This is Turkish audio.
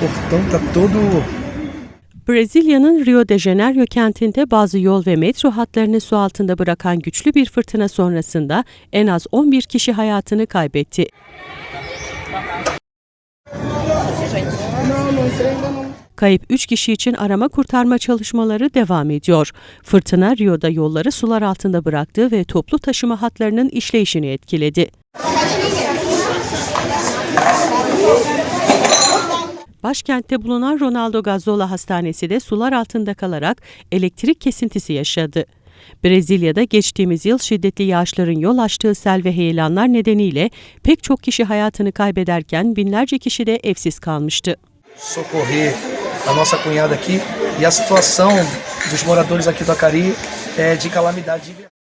portão tá todo Brezilya'nın Rio de Janeiro kentinde bazı yol ve metro hatlarını su altında bırakan güçlü bir fırtına sonrasında en az 11 kişi hayatını kaybetti. Kayıp 3 kişi için arama kurtarma çalışmaları devam ediyor. Fırtına Rio'da yolları sular altında bıraktı ve toplu taşıma hatlarının işleyişini etkiledi. Başkentte bulunan Ronaldo Gazzola Hastanesi de sular altında kalarak elektrik kesintisi yaşadı. Brezilya'da geçtiğimiz yıl şiddetli yağışların yol açtığı sel ve heyelanlar nedeniyle pek çok kişi hayatını kaybederken binlerce kişi de evsiz kalmıştı. socorrer a nossa cunhada aqui e a situação dos moradores aqui do Acari é de calamidade. de-